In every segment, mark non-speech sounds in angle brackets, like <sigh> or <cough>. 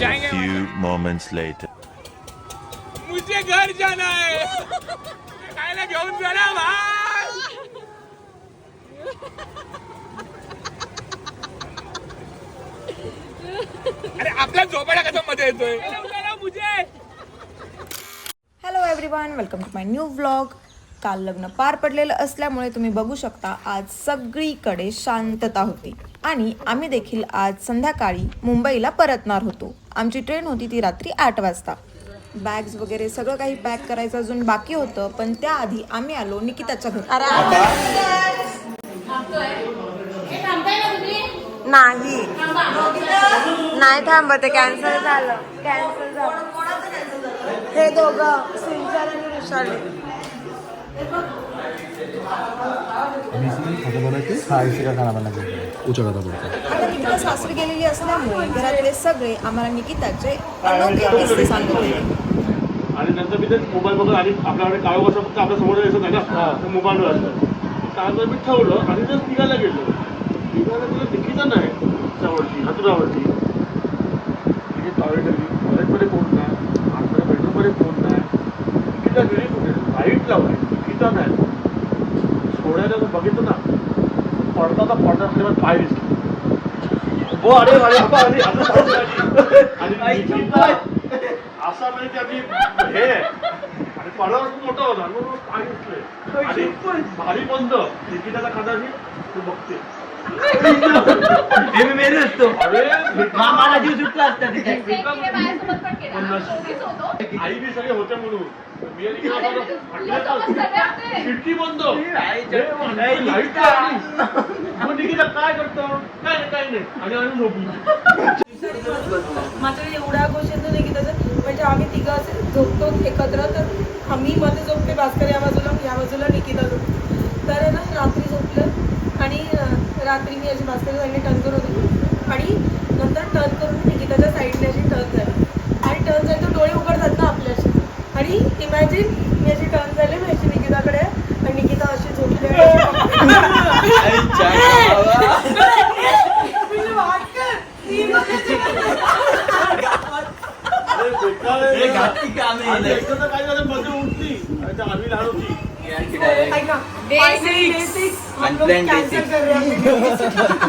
जाएंगे Few moments later. मुझे घर जाना है। खायला घेऊन चला भाई अरे आपल्या झोपायला कसा मध्ये येतोय मुझे। Hello everyone welcome to my new vlog काल लग्न पार पडलेलं असल्यामुळे तुम्ही बघू शकता आज सगळीकडे शांतता होती. आणि आम्ही देखील आज संध्याकाळी मुंबईला परतणार होतो. आमची ट्रेन होती ती रात्री आठ वाजता. बॅग्स वगैरे सगळं काही पॅक करायचं अजून बाकी होतं पण त्याआधी आम्ही आलो निकिताच्या घरी. नाही. नाही थांबत कॅन्सल झालं. कॅन्सल झालं. हे दोघं सिंचर आणि विशाल हाँ का खाना बना के ऊंचा खाता पड़ता है आता निकिता सासरी गेलेली असल्यामुळे घरातले सगळे आम्हाला निकिताचे अनोखे किस्से सांगत होते आणि नंतर मी ते मोबाईल बघत आणि आपल्याकडे काळो कसं फक्त आपल्यासमोर दिसत नाही ना तर मोबाईलवर असतं कागद मी ठेवलं आणि जस्ट निघायला गेलो. निघायला गेलं निकिता नाही त्यावरती हातुरावरती तिथे टॉयलेट आली टॉयलेटमध्ये कोण नाही? आतमध्ये बेडरूममध्ये कोण नाही? निकिता गेली लाइट लावली निकिता नाही. सोडायला जर बघितलं ना पडदा पडदा खाली पाय दिसले हो अरे अरे अरे अरे असं. आणि म्हणजे त्यांनी हे आणि खूप मोठा होता. मग काय दिसलंय आणि भारी बंद निकिताचा खाता मी तू बघते. अरे मामाला जीव सुटला असता तिथे आई बी सगळे होते म्हणून. खिडकी बंद. निकिता काय करतो? काय नाही काय नाही. आणि आम्ही झोपलो. मात्र एवढ्या गोष्टींचं नाही की त्याचं म्हणजे आम्ही तिघं असे झोपतो एकत्र तर आम्ही मध्ये झोपते भास्कर या बाजूला या बाजूला निकिता झोपते तर ना रात्री झोपलं. आणि रात्री मी अशी भास्कर साईडने टर्न करत होती आणि नंतर टर्न करून निकिताच्या साईडने अशी टर्न झाली आणि टर्न झाली तर डोळे उघडतात ना आपले असे आणि इमॅजिन मी अशी टर्न झाले मी अशी निकिताकडे. आणि निकिता अशी झोपली. <laughs>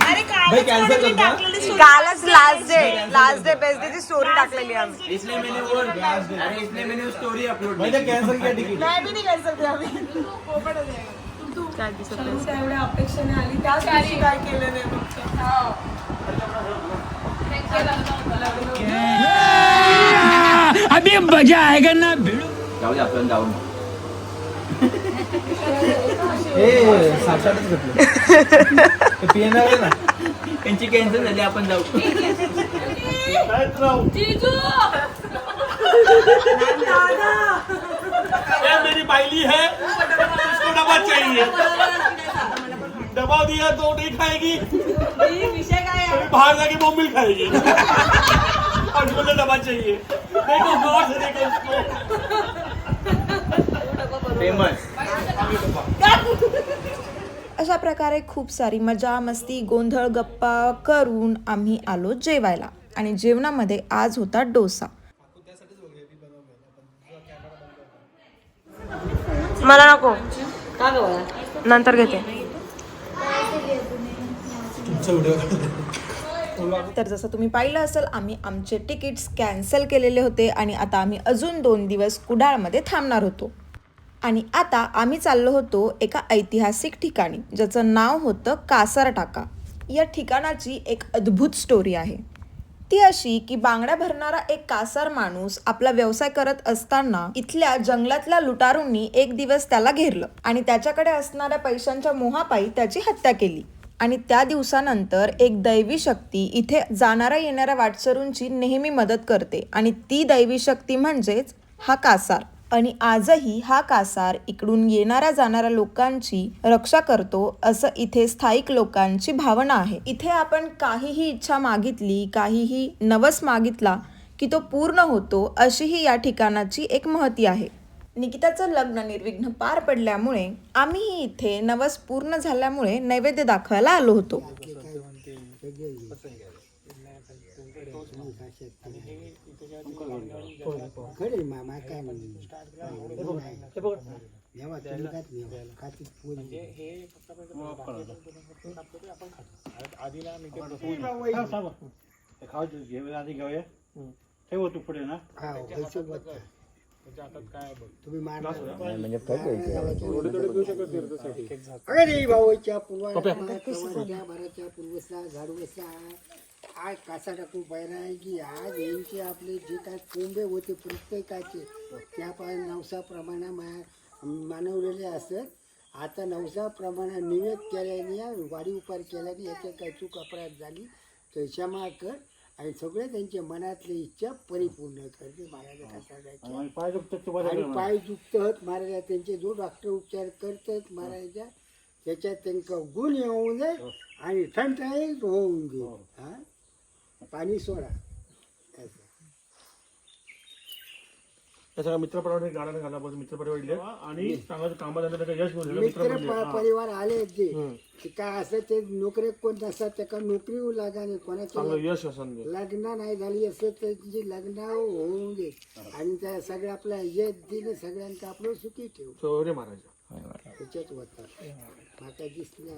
अरे <laughs> बेकार आहे. हे घातकी काम आहे. आणि एकदा तर काय झालं मध्ये उठली आणि त्या आम्ही लहान होती ऐका फायनली डे सिक्स हम लोग Unplanned day कॅन्सल six. कर रहे हैं कालच last day last day best डेची स्टोरी टाकलेली आम्ही इसलिए मैंने वो अरे इसलिए मैंने वो स्टोरी अपलोड मैंने कैंसिल किया टिकट मैं भी नहीं कर सकते अभी। पोपट हो जाएगा तू तू शंभूच्या एवढ्या अपेक्षेने आली त्याच दिवशी काय केलं नाही फक्त अभी मजा आएगा ना? भिड़ो जाऊ दे आपण जाऊ त्यांची कॅन्सल झाली आपण जाऊ. कायच राहू ये मेरी बाइली है इसको डबा चाहिए। डबा दिया तो नहीं खाएगी। बाहर जाके बोमिल खाएगी। और तो डबा चाहिए। देखो गौर से देखो इसको। फ़ेमस अशा प्रकारे खूप सारी मजा मस्ती गोंधळ गप्पा करून आम्ही आलो जेवायला. आणि जेवणामध्ये आज होता डोसा. मला नको. नंतर घेते. तर जसं तुम्ही पाहिलं असेल आम्ही आमचे तिकीट्स कॅन्सल केलेले होते आणि आता आम्ही अजून दोन दिवस कुडाळमध्ये थांबणार होतो. आणि आता आम्ही चाललो होतो एका ऐतिहासिक ठिकाणी ज्याचं नाव होतं कासार टाका या ठिकाणाची एक अद्भुत स्टोरी आहे. ती अशी की बांगड्या भरणारा एक कासार माणूस आपला व्यवसाय करत असताना इथल्या जंगलातल्या लुटारूंनी एक दिवस त्याला घेरलं आणि त्याच्याकडे असणाऱ्या पैशांच्या मोहापायी त्याची हत्या केली. आणि त्या दिवसानंतर एक दैवी शक्ती इथे जाणाऱ्या येणाऱ्या वाटसरूंची नेहमी मदत करते आणि ती दैवी शक्ती म्हणजेच हा कासार. आणि आजही हा कासार इकडून येणाऱ्या जाणाऱ्या लोकांची रक्षा करतो असं इथे स्थायिक लोकांची भावना आहे. इथे आपण काहीही इच्छा मागितली काहीही नवस मागितला की तो पूर्ण होतो अशीही या ठिकाणाची एक महती आहे. निकिताचं लग्न निर्विघ्न पार पडल्यामुळे आम्हीही इथे नवस पूर्ण झाल्यामुळे नैवेद्य दाखवायला आलो होतो. खरे मामा काय नेवा तुम्ही काय नेवा खाती पोरी ठेव तू पुढे ना हा पैसे बघता तुम्ही मारणार अरे भाऊच्या पूर्वा भराच्या पूर्वसा झाडवसा आज कासा टाकून बैरा आहे की आज यांचे आपले जे काय कोंबे होते प्रत्येकाचे त्या पाय नवसाप्रमाणे मानवलेले असत आता नवसाप्रमाणे निवेद केल्याने वाढी उपार केल्याने याच्यात काय चूक अपराध झाली. तर क्षमा कर आणि सगळे त्यांच्या मनातली इच्छा परिपूर्ण करते महाराजा कसा पाय दुखतात आणि पाय दुखतात महाराजा त्यांचे जो डॉक्टर उपचार करतात महाराजा त्याच्यात त्यांना गुण येऊ दे आणि थंड होऊन दे हा? पाणी सोडा. असं. मित्रपरिवार मित्रपरिवार आणि चांगलं त्याचं यश मित्र परिवार आले जे ते काय असं ते नोकरी कोण नसतात त्याला नोकरी लागा नाही चांगलं यश असं दे लग्न नाही झाली असं त्यांची लग्न होऊन दे. आणि त्या सगळं आपल्या यश दिले सगळ्यांना आपलं सुखी ठेव. चोरे मारायचं त्याच्यात होतात दिसले.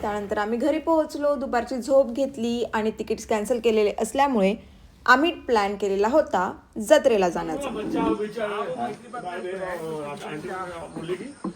त्यानंतर आम्ही घरी पोहोचलो दुपारची झोप घेतली आणि तिकीट्स कॅन्सल केलेले असल्यामुळे आम्ही प्लॅन केलेला होता जत्रेला जाण्याचा.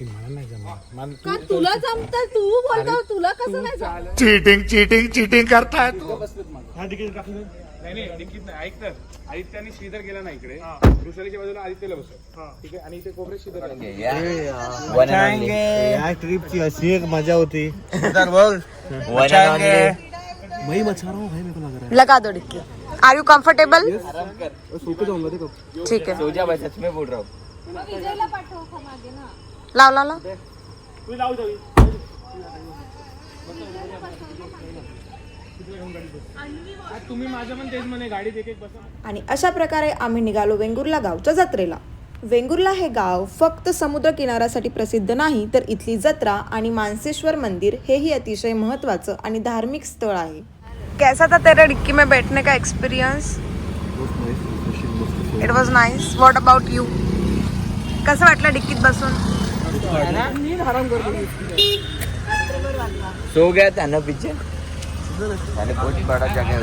नाही. का तुला जमतं तू बोलतो तुला कसं नाही जमत? हा तिकीट टाकलं. नाही नाही निकित नाही. ऐक तर आदित्य आणि श्रीधर गेला ना इकडे. वृषालीच्या बाजूला आदित्यला बसव. ठीक आहे? आणि इथे कोपरे श्रीधर आला. या. ट्रिपची अशी एक मजा होती. मच्छा रहा हूँ भाई मेरे को लग रहा लगा दो डिक्की। आर यू कम्फर्टेबल है जाऊंगा देखो. ठीक आहे सो जा भाई सच में बोल रहा हूँ. लाव लाव लाव. तू जाऊ जाऊ तुम्ही. माझं पण तेच म्हणे गाडीत एक एक बसा. आणि अशा प्रकारे आम्ही निघालो वेंगुर्ला गावच्या जत्रेला. वेंगुर्ला हे गाव फक्त समुद्र किनाऱ्यासाठी प्रसिद्ध नाही तर इथली जत्रा आणि मानसेश्वर मंदिर हेही अतिशय महत्त्वाचं आणि धार्मिक स्थळ आहे. कैसा था तेरा डिक्की में बैठने का experience it was nice what about you कसं वाटलं डिक्कीत बसून? सो गया था ना पीछे? मैंने बहुत बड़ा जगह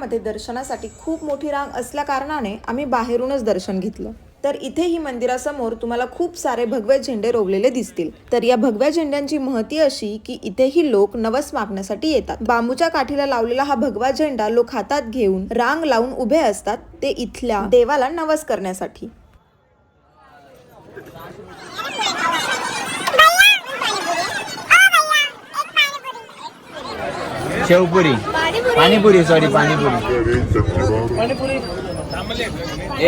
मंदिरामध्ये दर्शनासाठी खूप मोठी रांग असल्या कारणाने आम्ही बाहेरूनच दर्शन घेतलं. तर इथेही मंदिरासमोर तुम्हाला खूप सारे भगवे झेंडे रोवलेले दिसतील. तर या भगव्या झेंड्यांची महती अशी की इथेही लोक नवस मागण्यासाठी येतात. बांबूच्या काठीला लावलेला हा भगवा झेंडा लोक हातात घेऊन रांग लावून उभे असतात ते इथल्या देवाला नवस करण्यासाठी. शेवपुरी पाणीपुरी सॉरी पाणीपुरी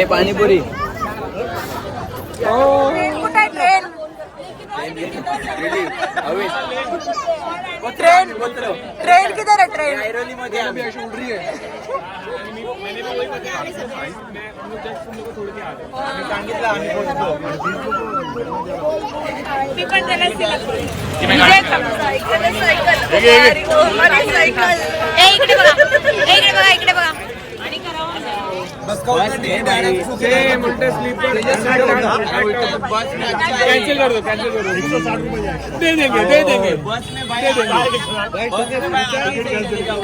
ए पाणीपुरी कुठे ट्रेन ट्रेन ट्रेन ट्रेन किधर है. ट्रेन मी पण त्याला सायकल इकडे बघा. इकडे बघा इकडे बघा. सेम उलटे स्लीपर कॅन्सल कर दो कॅन्सल कर दो दे देंगे दे देंगे दे देंगे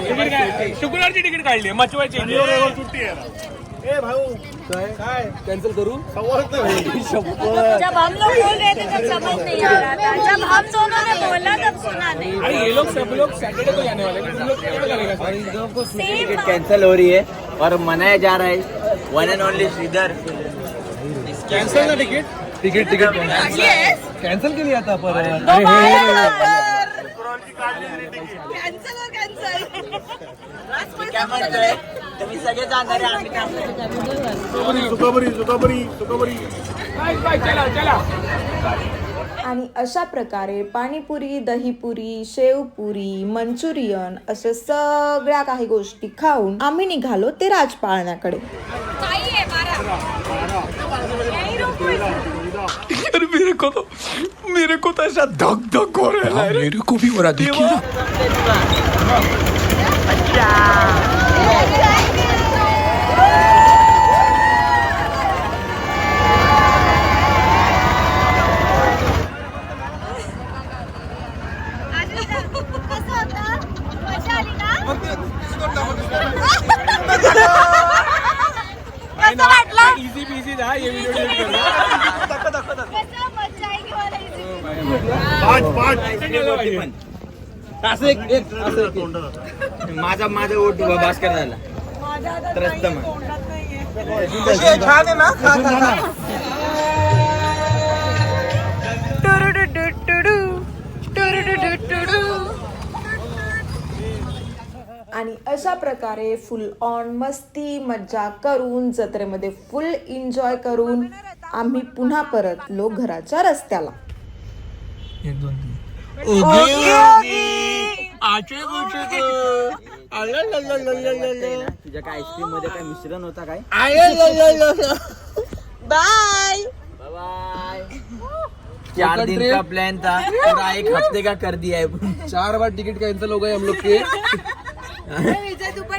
तिकीट काय शुक्रवारची तिकीट काढली मचवायची सुट्टी आहे कॅन्सल करू जब हम लोग बोल रहे थे तब समझ नहीं आ रहा था। जब हम दोनों ने बोला तब सुना नहीं। अरे ये लोग सब लोग सैटरडे को जाने वाले हैं। तुम लोग क्या करेगा? सेम कैंसिल हो रही है और मनाया जा रहा है। One and only Shridhar cancel ना तिकीट तिकीट तिकीट कॅन्सल केली आता परत. कॅन्सल कॅन्सल काय म्हणतोय? तुम्ही सगळे जाणार आम्ही काय बाय बाय चला चला. आणि अशा प्रकारे पाणीपुरी दहीपुरी शेवपुरी मंचुरियन अशा सगळ्या काही गोष्टी खाऊन आम्ही निघालो ते राज पाळण्याकडे चाहिए बारह यही रोको इसे। कसं होतं मजा आली का कसं वाटलं इझी पीजी था ये वीडियो डिलीट कर दो कसं मजा आएगी मला इथे असं एक एक असं एक. माझा माझा वोट भास्कर झाला छान आहे ना? खा खा खा आणि अशा प्रकारे फुल ऑन मस्ती मज्जा करून जत्रेमध्ये फुल एन्जॉय करून आम्ही पुन्हा परतलो घराच्या रस्त्याला. तुझ्या काय आईस्क्रीममध्ये काय मिश्रण होता काय बाय बाय चार दिन का प्लान था पूरा एक हफ्ते का कर दिया है चार बार तिकीट कॅन्सल हो गए हम लोग के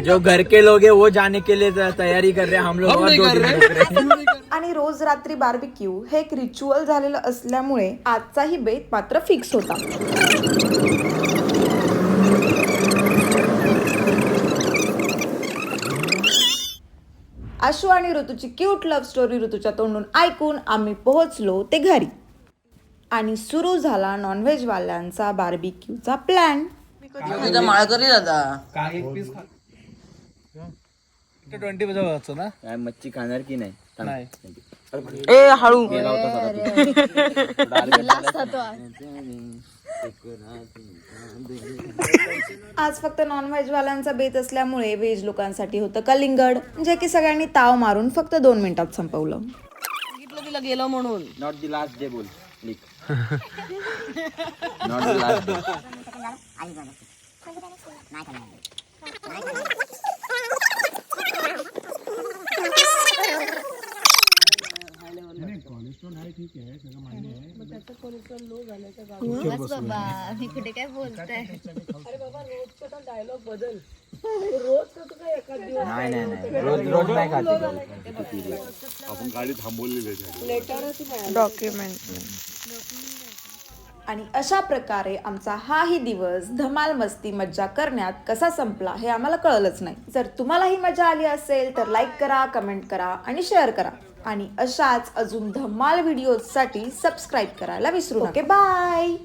जो घर के लोग हैं वो जाने के लिए तैयारी कर रहे हैं हम लोग हम और नहीं दो कर दिन रहे। रुक रहे हैं आणि रोज रात्री बार्बिक्यू हे एक रिच्युअल झालेलं असल्यामुळे आजचाही बेत मात्र फिक्स होता. आशू आणि ऋतूची क्यूट लव्ह स्टोरी ऋतूच्या तोंडून ऐकून आम्ही पोहोचलो ते घरी. आणि सुरू झाला नॉनव्हेज वाल्यांचा बार्बिक्यूचा प्लॅन काय एक पीस खा ट्वेंटी ना? मच्छी खाणार की नाही? नाही. ए हळू. गेला आज फक्त नॉनव्हेज वाल्यांचा बेत असल्यामुळे व्हेज लोकांसाठी होतं कलिंगड जे की सगळ्यांनी ताव मारून फक्त दोन मिनिटात संपवलं. नॉट दी लास्ट डे बोल. लिख नॉट दी लास्ट डे नाही नाही नाही. रोज रोज नाही खाते आणि अशा प्रकारे आमचा हाही दिवस धमाल मस्ती मज्जा करण्यात कसा संपला हे आम्हाला कळलंच नाही. जर तुम्हाला ही मजा आली असेल तर लाईक करा कमेंट करा आणि शेअर करा. आणि अशाच अजून धमाल व्हिडिओसाठी सबस्क्राईब करायला विसरू नका. बाय